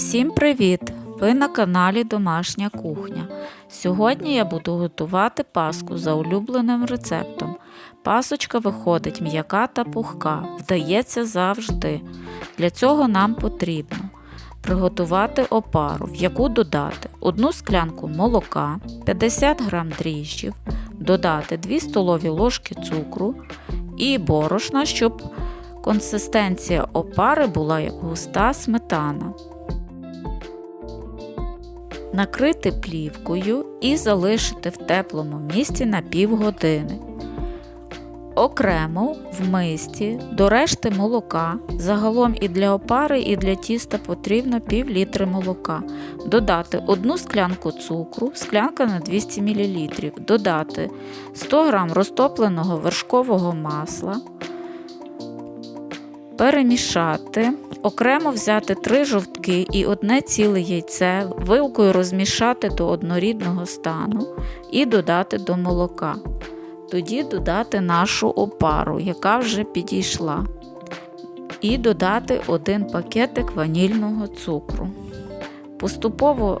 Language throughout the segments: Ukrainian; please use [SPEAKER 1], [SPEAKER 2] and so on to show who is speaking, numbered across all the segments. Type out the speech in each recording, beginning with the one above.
[SPEAKER 1] Всім привіт! Ви на каналі Домашня кухня. Сьогодні я буду готувати паску за улюбленим рецептом. Пасочка виходить м'яка та пухка, вдається завжди. Для цього нам потрібно приготувати опару, в яку додати 1 склянку молока, 50 г дріжджів, додати 2 столові ложки цукру і борошна, щоб консистенція опари була як густа сметана. Накрити плівкою і залишити в теплому місці на півгодини. Окремо в мисті до решти молока. Загалом і для опари, і для тіста потрібно пів літри молока. Додати 1 склянку цукру, склянка на 200 мл. Додати 100 г розтопленого вершкового масла. Перемішати. Окремо взяти 3 жовтки і одне ціле яйце, вилкою розмішати до однорідного стану і додати до молока. Тоді додати нашу опару, яка вже підійшла. І додати один пакетик ванільного цукру. Поступово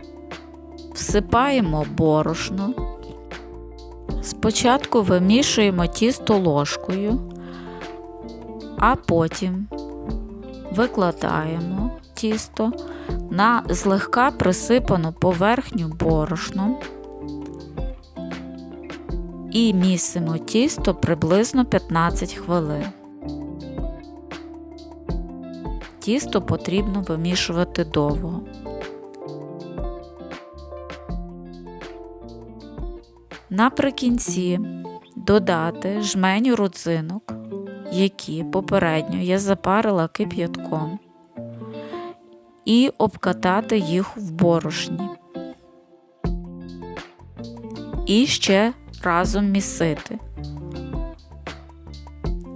[SPEAKER 1] всипаємо борошно. Спочатку вимішуємо тісто ложкою, а потім викладаємо тісто на злегка присипану поверхню борошном і місимо тісто приблизно 15 хвилин. Тісто потрібно вимішувати довго. Наприкінці додати жменю родзинок, які попередньо я запарила кип'ятком, і обкатати їх в борошні. І ще разом місити.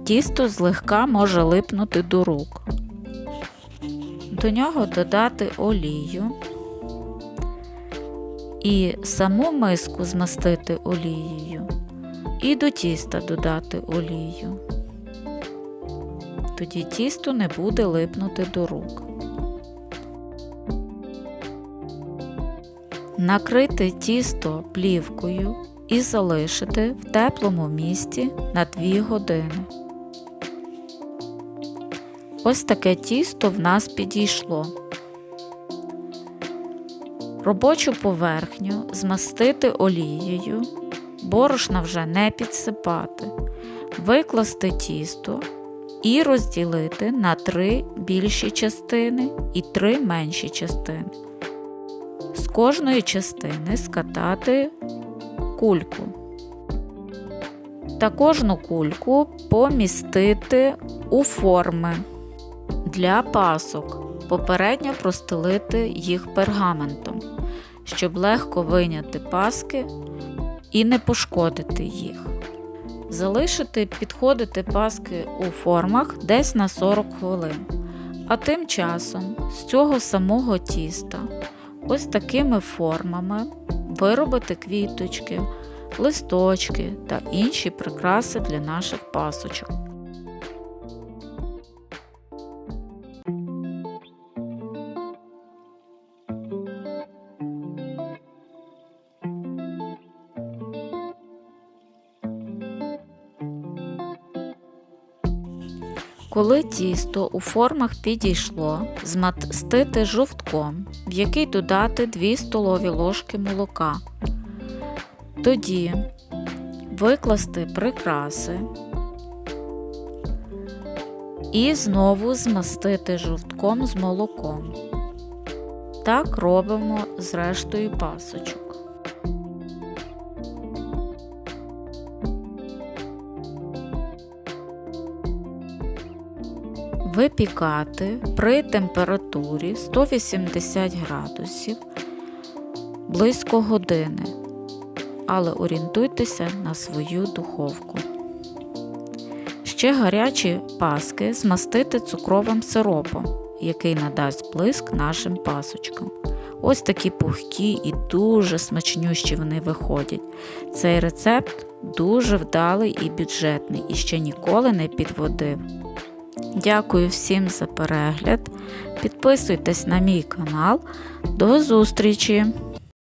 [SPEAKER 1] Тісто злегка може липнути до рук. До нього додати олію і саму миску змастити олією, і до тіста додати олію. Тоді тісто не буде липнути до рук. Накрити тісто плівкою і залишити в теплому місці на 2 години. Ось таке тісто в нас підійшло. Робочу поверхню змастити олією, борошна вже не підсипати, викласти тісто і розділити на три більші частини і три менші частини. З кожної частини скатати кульку. Та кожну кульку помістити у форми для пасок, попередньо простелити їх пергаментом, щоб легко вийняти паски і не пошкодити їх. Залишити підходити паски у формах десь на 40 хвилин. А тим часом з цього самого тіста, ось такими формами виробити квіточки, листочки та інші прикраси для наших пасочок. Коли тісто у формах підійшло, змастити жовтком, в який додати 2 столові ложки молока. Тоді викласти прикраси і знову змастити жовтком з молоком. Так робимо з рештою пасочок. Випікати при температурі 180 градусів близько години, але орієнтуйтеся на свою духовку. Ще гарячі паски змастити цукровим сиропом, який надасть блиск нашим пасочкам. Ось такі пухкі і дуже смачнющі вони виходять. Цей рецепт дуже вдалий і бюджетний і ще ніколи не підводив. Дякую всім за перегляд. Підписуйтесь на мій канал. До зустрічі!